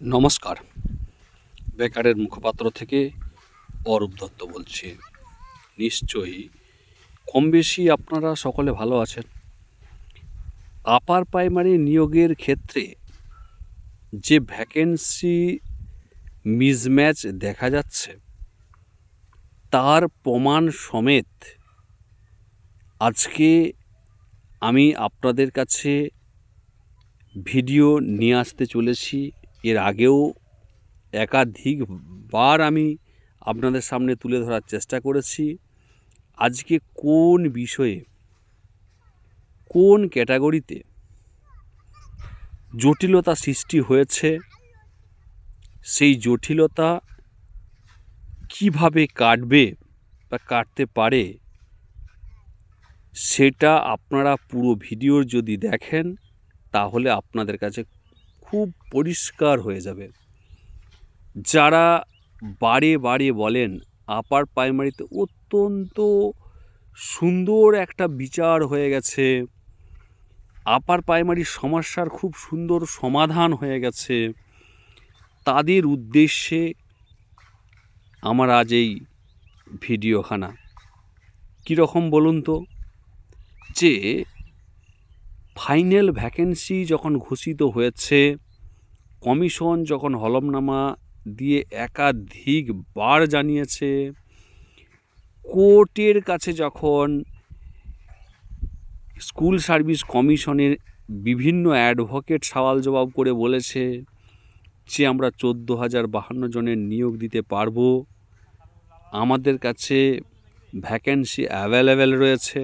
নমস্কার। বেকারের মুখপাত্র থেকে অরূপ দত্ত বলছি। নিশ্চয়ই কম বেশি আপনারা সকলে ভালো আছেন। আপার প্রাইমারি নিয়োগের ক্ষেত্রে যে ভ্যাকেন্সি মিসম্যাচ দেখা যাচ্ছে, তার প্রমাণ সমেত আজকে আমি আপনাদের কাছে ভিডিও নিয়ে আসতে চলেছি। এর আগেও একাধিকবার আমি আপনাদের সামনে তুলে ধরার চেষ্টা করেছি। আজকে কোন বিষয়ে, কোন ক্যাটাগরিতে জটিলতা সৃষ্টি হয়েছে, সেই জটিলতা কীভাবে কাটবে বা কাটতে পারে, সেটা আপনারা পুরো ভিডিওর যদি দেখেন, তাহলে আপনাদের কাছে খুব পরিষ্কার হয়ে যাবে। যারা বারে বারে বলেন, আপার প্রাইমারিতে অত্যন্ত সুন্দর একটা বিচার হয়ে গেছে, আপার প্রাইমারির সমস্যার খুব সুন্দর সমাধান হয়ে গেছে, তাদের উদ্দেশ্যে আমার আজ এই ভিডিওখানা। কীরকম বলুন তো? যে ফাইনাল ভ্যাকেন্সি যখন ঘোষিত হয়েছে, কমিশন যখন হলমনামা দিয়ে একাধিকবার জানিয়েছে, কোর্টের কাছে যখন স্কুল সার্ভিস কমিশনের বিভিন্ন অ্যাডভোকেট সওয়াল জবাব করে বলেছে যে, আমরা চোদ্দ হাজার বাহান্ন জনের নিয়োগ দিতে পারব, আমাদের কাছে ভ্যাকেন্সি অ্যাভেলেবেল রয়েছে।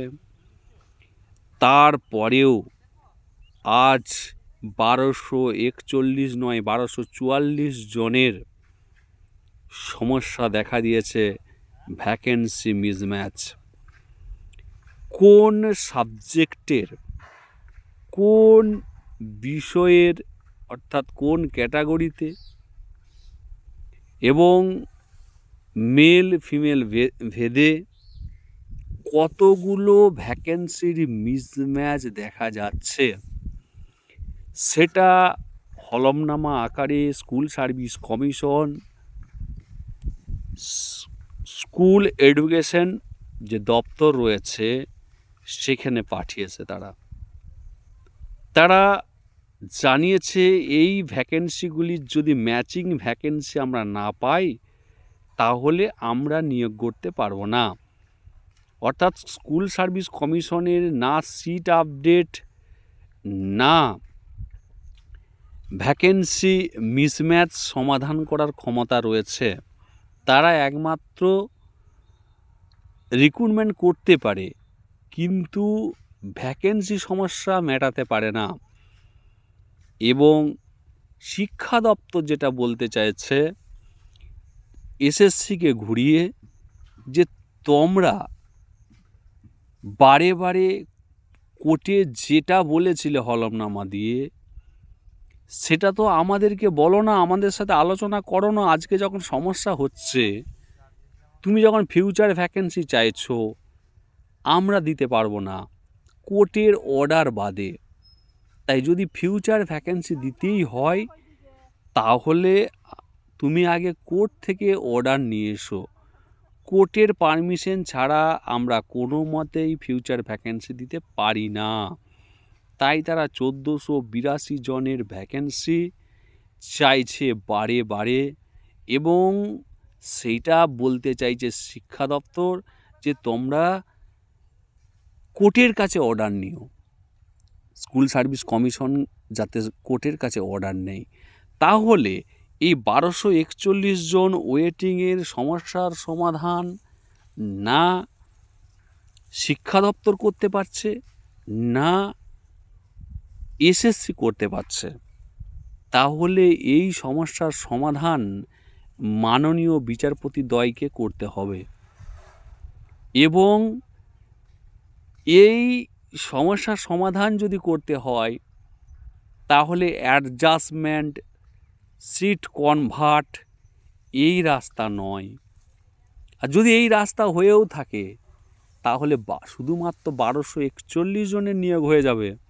তারপরেও আজ বারোশো একচল্লিশ নয়, বারোশো চুয়াল্লিশ জনের সমস্যা দেখা দিয়েছে ভ্যাকেন্সি মিসম্যাচ কোন সাবজেক্টের কোন বিষয়ের, অর্থাৎ কোন ক্যাটাগরিতে এবং মেল ফিমেল ভেদে কতগুলো ভ্যাকেন্সির মিসম্যাচ দেখা যাচ্ছে? সেটা হলমনামা আকারে school service commission, school education যে দপ্তর রয়েছে সেখানে পাঠিয়েছে তারা। তারা জানিয়েছে এই ভ্যাকেন্সিগুলির যদি ম্যাচিং ভ্যাকেন্সি আমরা না পাই, তাহলে আমরা নিয়োগ করতে পারব না। অর্থাৎ স্কুল সার্ভিস কমিশনের না সিট আপডেট, না ভ্যাকেন্সি মিসম্যাচ সমাধান করার ক্ষমতা রয়েছে। তারা একমাত্র রিক্রুটমেন্ট করতে পারে, কিন্তু ভ্যাকেন্সি সমস্যা মেটাতে পারে না। এবং শিক্ষা দপ্তর যেটা বলতে চাইছে এসএসসিকে ঘুরিয়ে যে তোমরা বারে বারে কোর্টে যেটা বলেছিলে হলফনামা দিয়ে সেটা তো আমাদেরকে বলো না, আমাদের সাথে আলোচনা করো না, আজকে যখন সমস্যা হচ্ছে, তুমি যখন ফিউচার ভ্যাকেন্সি চাইছো, আমরা দিতে পারব না। কোর্টের অর্ডার বাদে। তাই যদি ফিউচার ভ্যাকেন্সি দিতেই হয়, তাহলে তুমি আগে কোর্ট থেকে অর্ডার নিয়ে এসো। কোর্টের পারমিশন ছাড়া আমরা কোনো মতেই ফিউচার ভ্যাকেন্সি দিতে পারি না। তাই তারা চোদ্দোশো বিরাশি জনের ভ্যাকেন্সি চাইছে বারে বারে এবং সেইটা বলতে চাইছে শিক্ষা দপ্তর যে তোমরা কোর্টের কাছে অর্ডার নিও। স্কুল সার্ভিস কমিশন যাতে কোর্টের কাছে অর্ডার নেই তাহলে এই বারোশো একচল্লিশ জন ওয়েটিংয়ের সমস্যার সমাধান না শিক্ষা দপ্তর করতে পারছে, না এসএসসি করতে পারছে। তাহলে এই সমস্যার সমাধান মাননীয় বিচারপতি দ্বয়কে করতে হবে। এবং এই সমস্যার সমাধান যদি করতে হয়, তাহলে অ্যাডজাস্টমেন্ট সিট কনভার্ট এই রাস্তা নয়। আর যদি এই রাস্তা হয়েও থাকে, তাহলে শুধুমাত্র বারোশো একচল্লিশ জনের নিয়োগ হয়ে যাবে।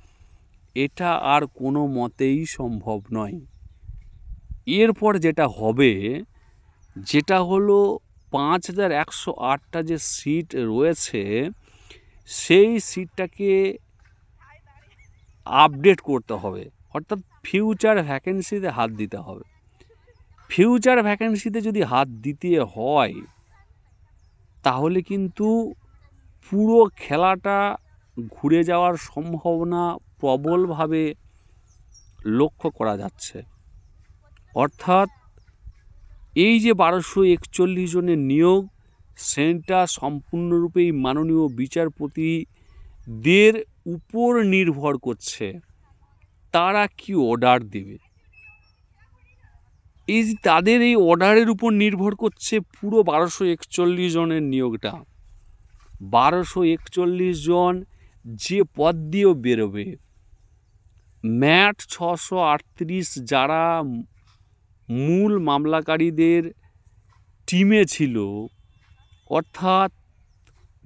এটা আর কোনো মতেই সম্ভব নয়। এরপর যেটা হবে, যেটা হলো পাঁচ হাজার একশো আটটা যে সিট রয়েছে, সেই সিটটাকে আপডেট করতে হবে। অর্থাৎ ফিউচার ভ্যাকেন্সিতে হাত দিতে হবে। ফিউচার ভ্যাকেন্সিতে যদি হাত দিতে হয়, তাহলে কিন্তু পুরো খেলাটা ঘুরে যাওয়ার সম্ভাবনা প্রবলভাবে লক্ষ্য করা যাচ্ছে। অর্থাৎ এই যে বারোশো একচল্লিশ জনের নিয়োগ সেটা সম্পূর্ণরূপেই মাননীয় বিচারপতিদের উপর নির্ভর করছে। তারা কি অর্ডার দেবে? এই যে তাদের এই অর্ডারের উপর নির্ভর করছে পুরো বারোশো একচল্লিশ জনের নিয়োগটা। বারোশো একচল্লিশ জন যে পদ দিয়েও বেরোবে। ম্যাট ছশো আটত্রিশ যারা মূল মামলাকারীদের টিমে ছিল, অর্থাৎ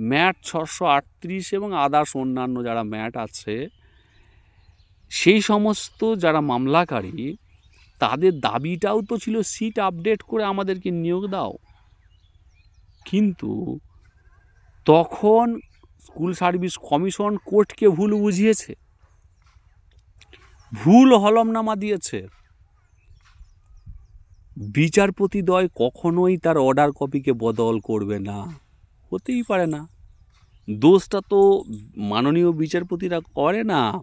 ম্যাট ছশো আটত্রিশ এবং আদার্স অন্যান্য যারা ম্যাট আছে, সেই সমস্ত যারা মামলাকারী, তাদের দাবিটাও তো ছিল সিট আপডেট করে আমাদেরকে নিয়োগ দাও। কিন্তু তখন স্কুল সার্ভিস কমিশন কোর্টকে ভুল বুঝিয়েছে। ভুল হলমনামা দিয়েছে। বিচারপতিদ্বয় কখনোই তার অর্ডার কপিকে বদল করবে না। হতেই পারে না। দোষটা তো মাননীয় বিচারপতিরা করে না।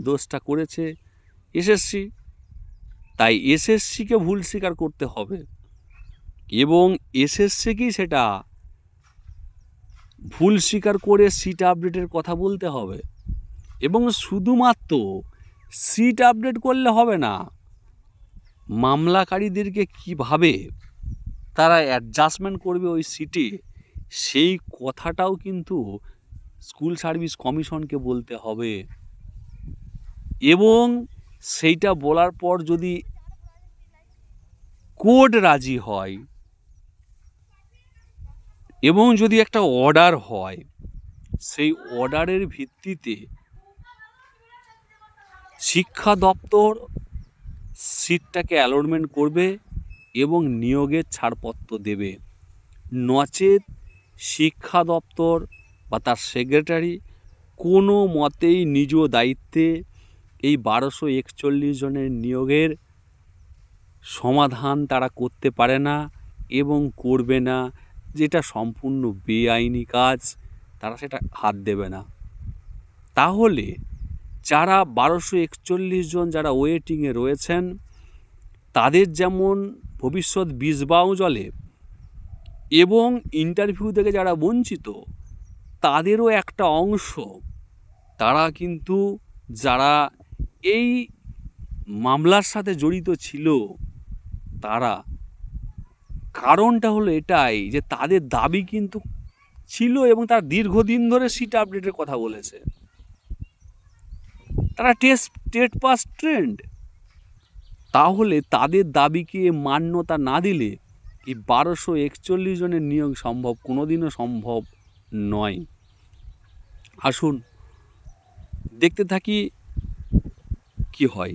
দোষটা করেছে এসএসসি তাই এসএসসিকে ভুল স্বীকার করতে হবে। এবং এসএসসিকেই সেটা? ভুল স্বীকার করে সিট আপডেটের কথা বলতে হবে। এবং শুধুমাত্র সিট আপডেট করলে হবে না। মামলাকারীদেরকে কীভাবে তারা অ্যাডজাস্টমেন্ট করবে ওই সিটে সেই কথাটাও কিন্তু স্কুল সার্ভিস কমিশনকে বলতে হবে। এবং সেইটা বলার পর যদি কোর্ট রাজি হয়, এবং যদি একটা অর্ডার হয়, সেই অর্ডারের ভিত্তিতে শিক্ষা দপ্তর সিটটাকে অ্যালটমেন্ট করবে এবং নিয়োগের ছাড়পত্র দেবে। নচেত শিক্ষা দপ্তর বা তার সেক্রেটারি কোনো মতেই নিজ দায়িত্বে এই বারোশো একচল্লিশ জনের নিয়োগের সমাধান তারা করতে পারে না এবং করবে না, যেটা সম্পূর্ণ বেআইনি কাজ, তারা সেটা হাত দেবে না। তাহলে যারা বারোশো একচল্লিশ জন যারা ওয়েটিংয়ে রয়েছেন, তাদের যেমন ভবিষ্যৎ বিষবাও জলে এবং ইন্টারভিউ থেকে যারা বঞ্চিত, তাদেরও একটা অংশ। তারা কিন্তু যারা এই মামলার সাথে জড়িত ছিল, তারা কারণটা হলো এটাই যে তাদের দাবি কিন্তু ছিল এবং তারা দীর্ঘদিন ধরে সিট আপডেটের কথা বলেছে। তারা টেস্ট টেট পাস ট্রেন্ড। তাহলে তাদের দাবিকে মান্যতা না দিলে এই বারোশো একচল্লিশ জনের নিয়োগ সম্ভব, কোনোদিনও সম্ভব নয়। আসুন, দেখতে থাকি কি হয়।